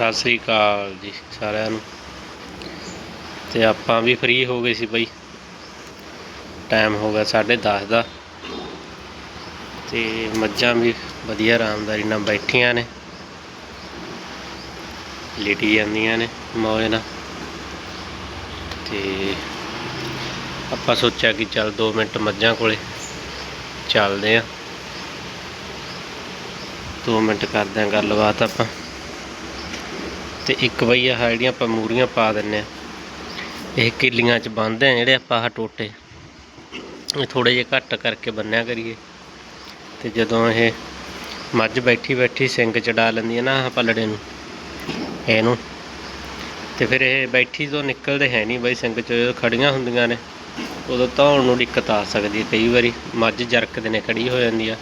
ਸਤਿ ਸ੍ਰੀ ਅਕਾਲ ਜੀ ਸਾਰਿਆਂ ਨੂੰ। ਤੇ ਆਪਾਂ ਵੀ ਫ੍ਰੀ ਹੋ ਗਏ ਸੀ ਬਈ। ਟਾਈਮ ਹੋ ਗਿਆ 10:30 ਦਾ। ਤੇ ਮੱਝਾਂ ਵੀ ਵਧੀਆ ਆਰਾਮਦਾਰੀ ਨਾਲ ਬੈਠੀਆਂ ਨੇ। ਲੇਟੀ ਜਾਂਦੀਆਂ ਨੇ ਮੌਜ ਨਾਲ। ਤੇ ਆਪਾਂ ਸੋਚਿਆ ਕਿ ਚੱਲ 2 ਮਿੰਟ ਮੱਝਾਂ ਕੋਲੇ ਚੱਲਦੇ ਆ। 2 ਮਿੰਟ ਕਰਦੇ ਆ ਗੱਲਬਾਤ ਆਪਾਂ। ਤੇ ਇੱਕ ਬਈ ਆਹ ਜਿਹੜੀਆਂ ਆਪਾਂ ਮੂਰੀਆਂ ਪਾ ਦਿੰਨੇ ਆ। ਇਹ ਕਿੱਲੀਆਂ ਚ ਬੰਨਦੇ ਆ ਜਿਹੜੇ ਆਪਾਂ ਆਹ ਟੋਟੇ। ਇਹ ਥੋੜੇ ਜਿਹੇ ਘੱਟ ਕਰਕੇ ਬੰਨਿਆ ਕਰੀਏ। ਤੇ ਜਦੋਂ ਇਹ ਮੱਝ ਬੈਠੀ ਬੈਠੀ ਸਿੰਗ ਚੜਾ ਲੈਂਦੀ ਹੈ ਨਾ ਆਹ ਪਲੜੇ ਨੂੰ, ਇਹਨੂੰ। ਤੇ ਫਿਰ ਇਹ ਬੈਠੀ ਤੋਂ ਨਿਕਲਦੇ ਹੈ ਨਹੀਂ ਬਈ ਸਿੰਗ ਚ ਖੜੀਆਂ ਹੁੰਦੀਆਂ ਨੇ, ਉਦੋਂ ਧੌਣ ਨੂੰ ਦਿੱਕਤ ਆ ਸਕਦੀ ਹੈ ਕਈ ਵਾਰੀ। ਮੱਝ ਜਰਕਦੇ ਨੇ, ਖੜੀ ਹੋ ਜਾਂਦੀ ਆ।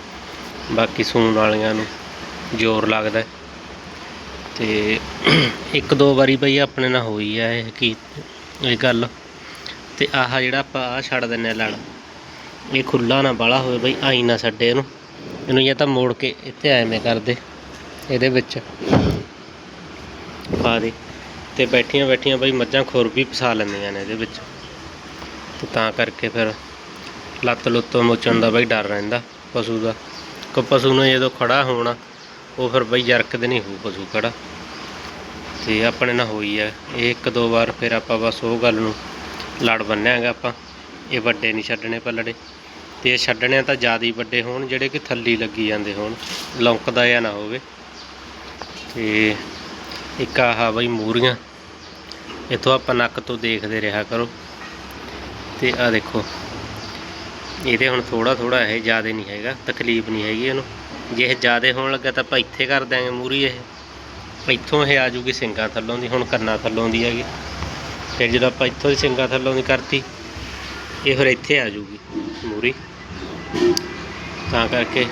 ਬਾਕੀ ਸੂਣ ਵਾਲੀਆਂ ਨੂੰ ਜ਼ੋਰ ਲੱਗਦਾ। ਤੇ ਇੱਕ ਦੋ ਵਾਰੀ ਬਈ ਆਪਣੇ ਨਾਲ ਹੋਈ ਆ ਇਹ ਕੀ ਇਹ ਗੱਲ। ਤੇ ਆਹ ਜਿਹੜਾ ਆਪਾਂ ਆਹ ਛੱਡ ਦਿੰਨੇ ਆ ਲੜ ਇਹ ਖੁੱਲਾ ਨਾ ਬਾਲਾ ਹੋਵੇ ਬਈ, ਆਈ ਨਾ ਛੱਡੇ ਇਹਨੂੰ। ਇਹਨੂੰ ਜਾਂ ਤਾਂ ਮੋੜ ਕੇ ਇੱਥੇ ਐਵੇਂ ਕਰਦੇ ਇਹਦੇ ਵਿੱਚ। ਪਾ ਦੇ। ਤੇ ਬੈਠੀਆਂ ਬੈਠੀਆਂ ਬਈ ਮੱਝਾਂ ਖੁਰ ਵੀ ਫਸਾ ਲੈਂਦੀਆਂ ਨੇ ਇਹਦੇ ਵਿੱਚ। ਤੇ ਤਾਂ ਕਰਕੇ ਫਿਰ ਲੱਤ ਲੁੱਤ ਮੋਚਣ ਦਾ ਬਈ ਡਰ ਰਹਿੰਦਾ ਪਸ਼ੂ ਦਾ। ਕੋ ਪਸ਼ੂ ਨੂੰ ਜਦੋਂ ਖੜਾ ਹੋਣਾ, ਉਹ ਫਿਰ ਬਈ ਜਰਕਦੇ ਨਹੀਂ ਹੋਊ ਪਸ਼ੂ ਖੜਾ। ਤੇ ਆਪਣੇ ਨਾਲ ਹੋਈ ਹੈ ਇਹ ਇੱਕ ਦੋ ਵਾਰ ਫਿਰ ਆਪਾਂ ਬਸ ਉਹ ਗੱਲ ਨੂੰ ਲੜ ਬੰਨਿਆ ਹੈਗਾ ਆਪਾਂ। ਇਹ ਵੱਡੇ ਨਹੀਂ ਛੱਡਣੇ ਪੱਲੜੇ। ਤੇ ਇਹ ਛੱਡਣੇ ਤਾਂ ਜ਼ਿਆਦਾ ਹੀ ਵੱਡੇ ਹੋਣ, ਜਿਹੜੇ ਕਿ ਥੱਲੀ ਲੱਗੀ ਜਾਂਦੇ ਹੋਣ, ਲੌਂਕਦਾ ਜਾਂ ਨਾ ਹੋਵੇ। ਤੇ ਇੱਕ ਆਹ ਬਈ ਮੂਰੀਆਂ, ਇੱਥੋਂ ਆਪਾਂ ਨੱਕ ਤੋਂ ਦੇਖਦੇ ਰਿਹਾ ਕਰੋ। ਤੇ ਆ ਦੇਖੋ ਇਹਦੇ ਹੁਣ ਥੋੜਾ ਥੋੜਾ ਇਹ ਜ਼ਿਆਦਾ ਨਹੀਂ ਹੈਗਾ, ਤਕਲੀਫ ਨਹੀਂ ਹੈਗੀ ਇਹਨੂੰ। ਜੇ ਇਹ ਜ਼ਿਆਦਾ ਹੋਣ ਲੱਗਾ ਤਾਂ ਆਪਾਂ ਇੱਥੇ ਕਰ ਦਿਆਂਗੇ ਮੂਰੀ ਇਹ। ਇੱਥੋਂ ਇਹ ਆ ਜੂਗੀ ਸਿੰਗਾਂ ਥੱਲੋਂ ਦੀ, ਹੁਣ ਕੰਨਾਂ ਥੱਲੋਂ ਦੀ ਹੈਗੀ। ਫਿਰ ਜਦੋਂ ਆਪਾਂ ਇੱਥੋਂ ਦੀ ਸਿੰਗਾਂ ਥੱਲੋਂ ਦੀ ਕਰਤੀ, ਇਹ ਫਿਰ ਇੱਥੇ ਆ ਜੂਗੀ ਮੂਰੀ। ਤਾਂ ਕਰਕੇ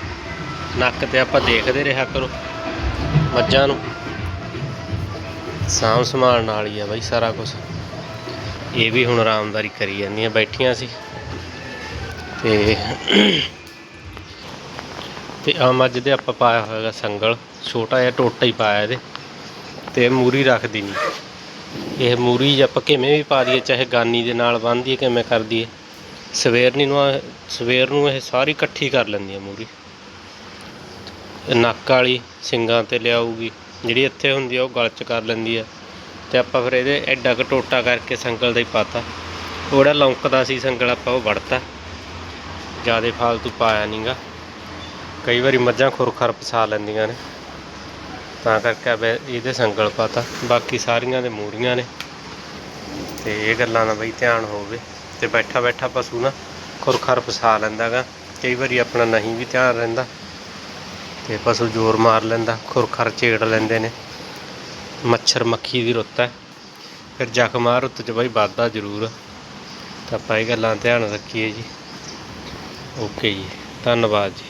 ਨੱਕ ਤੇ ਆਪਾਂ ਦੇਖਦੇ ਰਿਹਾ ਕਰੋ, ਮੱਝਾਂ ਨੂੰ। ਸਾਂਭ ਸੰਭਾਲ ਨਾਲ ਹੀ ਆ ਬਾਈ ਸਾਰਾ ਕੁਝ ਇਹ ਵੀ ਹੁਣ ਆਰਾਮਦਾਰੀ ਕਰੀ ਜਾਂਦੀਆਂ, ਬੈਠੀਆਂ ਸੀ। ਤੇ ਤੇ ਆ ਮੱਝ ਦੇ ਆਪਾਂ ਪਾਇਆ ਹੋਇਆਗਾ ਸੰਗਲ, ਛੋਟਾ ਜਿਹਾ ਟੋਟਾ ਹੀ ਪਾਇਆ ਇਹਦੇ। ਤੇ ਮੂਰੀ ਰੱਖਦੀ ਨਹੀਂ ਇਹ ਮੂਰੀ ਆਪਾਂ ਕਿਵੇਂ ਵੀ ਪਾ ਦਈਏ, ਚਾਹੇ ਗਾਨੀ ਦੇ ਨਾਲ ਬੰਨ੍ਹ ਦਈਏ ਕਿਵੇਂ ਕਰ ਦਈਏ। ਸਵੇਰ ਨੂੰ ਸਵੇਰ ਨੂੰ ਇਹ ਸਾਰੀ ਇਕੱਠੀ ਕਰ ਲੈਂਦੀ ਹੈ ਮੂਰੀ। ਨੱਕ ਵਾਲੀ ਸਿੰਗਾਂ ਤੇ ਲਿਆਊਗੀ, ਜਿਹੜੀ ਇੱਥੇ ਹੁੰਦੀ ਆ, ਉਹ ਗਲ 'ਚ ਕਰ ਲੈਂਦੀ ਆ। ਤੇ ਆਪਾਂ ਫਿਰ ਇਹਦੇ ਐਡਾ ਕੁ ਟੋਟਾ ਕਰਕੇ ਸੰਗਲ ਦਾ ਹੀ ਪਾਤਾ। ਉਹ ਲੌਂਕਦਾ ਸੀ ਸੰਗਲ, ਆਪਾਂ ਉਹ ਵੜਤਾ। ਜਿਆਦੇ ਫਾਲਤੂ ਪਾਇਆ ਨਹੀਂਗਾ ਕਈ ਵਾਰੀ ਮੱਝਾਂ ਖੁਰਖਰ ਪਸਾ ਲੈਂਦੀਆਂ ਨੇ। ਤਾਂ ਕਰਕੇ ਮੈਂ ਇਹਦੇ ਸੰਗਲ ਪਾਤਾ। ਬਾਕੀ ਸਾਰੀਆਂ ਦੇ ਮੂਰੀਆਂ ਨੇ। ਤੇ ਇਹ ਗੱਲਾਂ ਦਾ ਬਈ ਧਿਆਨ ਹੋਵੇ। ਤੇ ਬੈਠਾ ਬੈਠਾ ਪਸ਼ੂ ਨਾ ਖੁਰਖਰ ਫਸਾ ਲੈਂਦਾਗਾ। ਕਈ ਵਾਰੀ ਆਪਣਾ ਨਹੀਂ ਵੀ ਧਿਆਨ ਰਹਿੰਦਾ। ਤੇ ਪਸ਼ੂ ਜ਼ੋਰ ਮਾਰ ਲੈਂਦਾ, ਖੁਰਖਰ ਛੇੜ ਲੈਂਦੇ ਨੇ। ਮੱਛਰ ਮੱਖੀ ਦੀ ਰੁੱਤ ਹੈ। ਫਿਰ ਜ਼ਖਮ ਆ ਰੁੱਤ 'ਚ ਬਈ ਵੱਧਦਾ ਜ਼ਰੂਰ। ਤਾਂ ਆਪਾਂ ਇਹ ਗੱਲਾਂ ਧਿਆਨ ਰੱਖੀਏ ਜੀ। ਓਕੇ ਜੀ। ਧੰਨਵਾਦ ਜੀ।